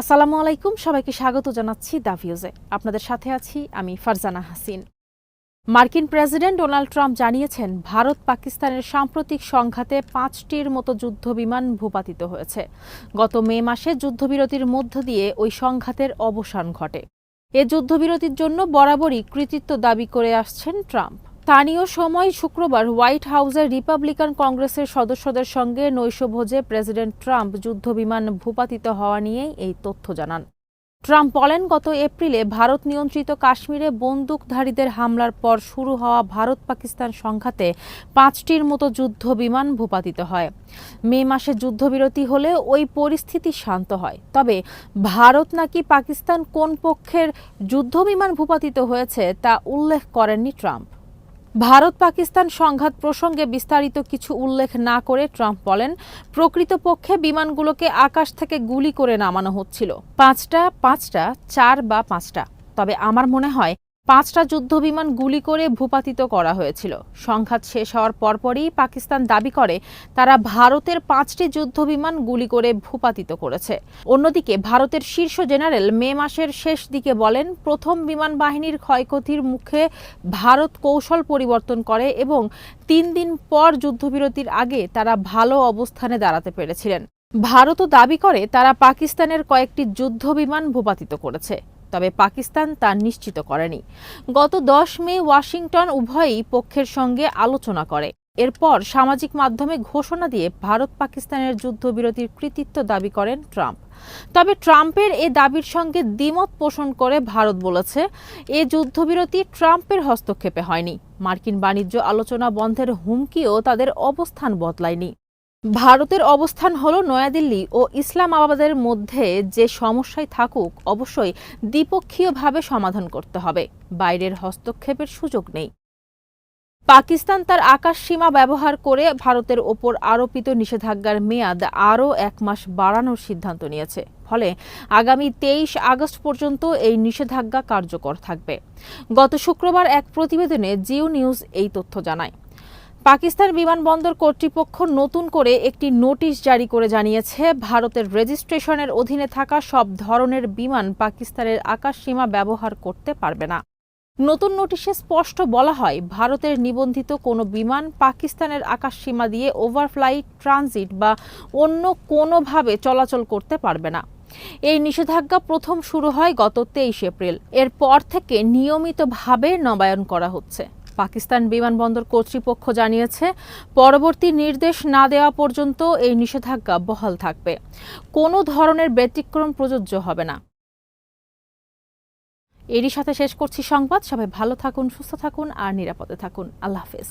আসসালামু আলাইকুম, সবাইকে স্বাগত জানাচ্ছি দা ভিউজে। আপনাদের সাথে আছি আমি ফারজানা হাসিন। মার্কিন প্রেসিডেন্ট ডোনাল্ড ট্রাম্প জানিয়েছেন, ভারত পাকিস্তানের সাম্প্রতিক সংঘাতে পাঁচটির মতো যুদ্ধবিমান ভূপাতিত হয়েছে। গত মে মাসে যুদ্ধবিরতির মধ্য দিয়ে ওই সংঘাতের অবসান ঘটে। এ যুদ্ধবিরতির জন্য বরাবরই কৃতিত্ব দাবি করে আসছেন ট্রাম্প। স্থানীয় সময় শুক্রবার হোয়াইট হাউসের রিপাবলিকান কংগ্রেসের সদস্যদের সঙ্গে নৈশভোজে প্রেসিডেন্ট ট্রাম্প যুদ্ধবিমান ভূপাতিত হওয়া নিয়েই এই তথ্য জানান। ট্রাম্প বলেন, গত এপ্রিলে ভারত নিয়ন্ত্রিত কাশ্মীরে বন্দুকধারীদের হামলার পর শুরু হওয়া ভারত পাকিস্তান সংঘাতে পাঁচটির মতো যুদ্ধ বিমান ভূপাতিত হয়। মে মাসে যুদ্ধবিরতি হলে ওই পরিস্থিতি শান্ত হয়। তবে ভারত নাকি পাকিস্তান কোন পক্ষের যুদ্ধবিমান ভূপাতিত হয়েছে তা উল্লেখ করেননি ট্রাম্প। ভারত পাকিস্তান সংঘাত প্রসঙ্গে বিস্তারিত কিছু উল্লেখ না করে ট্রাম্প বলেন, প্রকৃতপক্ষে বিমানগুলোকে আকাশ থেকে গুলি করে নামানো হচ্ছিল। পাঁচটা পাঁচটা, চার বা পাঁচটা। তবে আমার মনে হয় পাঁচটা যুদ্ধবিমান গুলি করে ভূপাতিত করা হয়েছিল। সংঘাত শেষ হওয়ার পরপরই পাকিস্তান দাবি করে, তারা ভারতের পাঁচটি যুদ্ধবিমান গুলি করে ভূপাতিত করেছে। অন্যদিকে ভারতের শীর্ষ জেনারেল মে মাসের শেষ দিকে বলেন, প্রথম বিমান বাহিনীর ক্ষয়ক্ষতির মুখে ভারত কৌশল পরিবর্তন করে এবং তিন দিন পর যুদ্ধবিরতির আগে তারা ভালো অবস্থানে দাঁড়াতে পেরেছিলেন। ভারতও দাবি করে, তারা পাকিস্তানের কয়েকটি যুদ্ধবিমান ভূপাতিত করেছে। তবে পাকিস্তান তা নিশ্চিত করেনি। গত দশ মে ওয়াশিংটন উভয়ই পক্ষের সঙ্গে আলোচনা করে। এরপর সামাজিক মাধ্যমে ঘোষণা দিয়ে ভারত পাকিস্তানের যুদ্ধবিরতির কৃতিত্ব দাবি করেন ট্রাম্প। তবে ট্রাম্পের এ দাবির সঙ্গে দ্বিমত পোষণ করে ভারত বলেছে, এ যুদ্ধবিরতি ট্রাম্পের হস্তক্ষেপে হয়নি। মার্কিন বাণিজ্য আলোচনা বন্ধের হুমকিও তাদের অবস্থান বদলায়নি। ভারতের অবস্থান হল নয়াদিল্লি ও ইসলামাবাদের মধ্যে যে সমস্যায় থাকুক, অবশ্যই দ্বিপক্ষীয়ভাবে সমাধান করতে হবে। বাইরের হস্তক্ষেপের সুযোগ নেই। পাকিস্তান তার আকাশ সীমা ব্যবহার করে ভারতের ওপর আরোপিত নিষেধাজ্ঞার মেয়াদ আরও এক মাস বাড়ানোর সিদ্ধান্ত নিয়েছে। ফলে আগামী তেইশ আগস্ট পর্যন্ত এই নিষেধাজ্ঞা কার্যকর থাকবে। গত শুক্রবার এক প্রতিবেদনে জিও নিউজ এই তথ্য জানায়। পাকিস্তান বিমানবন্দর কর্তৃপক্ষ নতুন করে একটি নোটিশ জারি করে জানিয়েছে, ভারতের রেজিস্ট্রেশনের অধীনে থাকা সব ধরনের বিমান পাকিস্তানের আকাশসীমা ব্যবহার করতে পারবে না। নতুন নোটিশে স্পষ্ট বলা হয়, ভারতের নিবন্ধিত কোনো বিমান পাকিস্তানের আকাশসীমা দিয়ে ওভারফ্লাইট ট্রানজিট বা অন্য কোনোভাবে চলাচল করতে পারবে না। এই নিষেধাজ্ঞা প্রথম শুরু হয় গত তেইশ এপ্রিল। এরপর থেকে নিয়মিতভাবে নবায়ন করা হচ্ছে। পাকিস্তান বিমানবন্দর কর্তৃপক্ষ জানিয়েছে, পরবর্তী নির্দেশ না দেওয়া পর্যন্ত এই নিষেধাজ্ঞা বহাল থাকবে। কোনো ধরনের ব্যতিক্রম প্রযোজ্য হবে না। এরই সাথে শেষ করছি সংবাদ। সবাই ভালো থাকুন, সুস্থ থাকুন আর নিরাপদে থাকুন। আল্লাহ হাফেজ।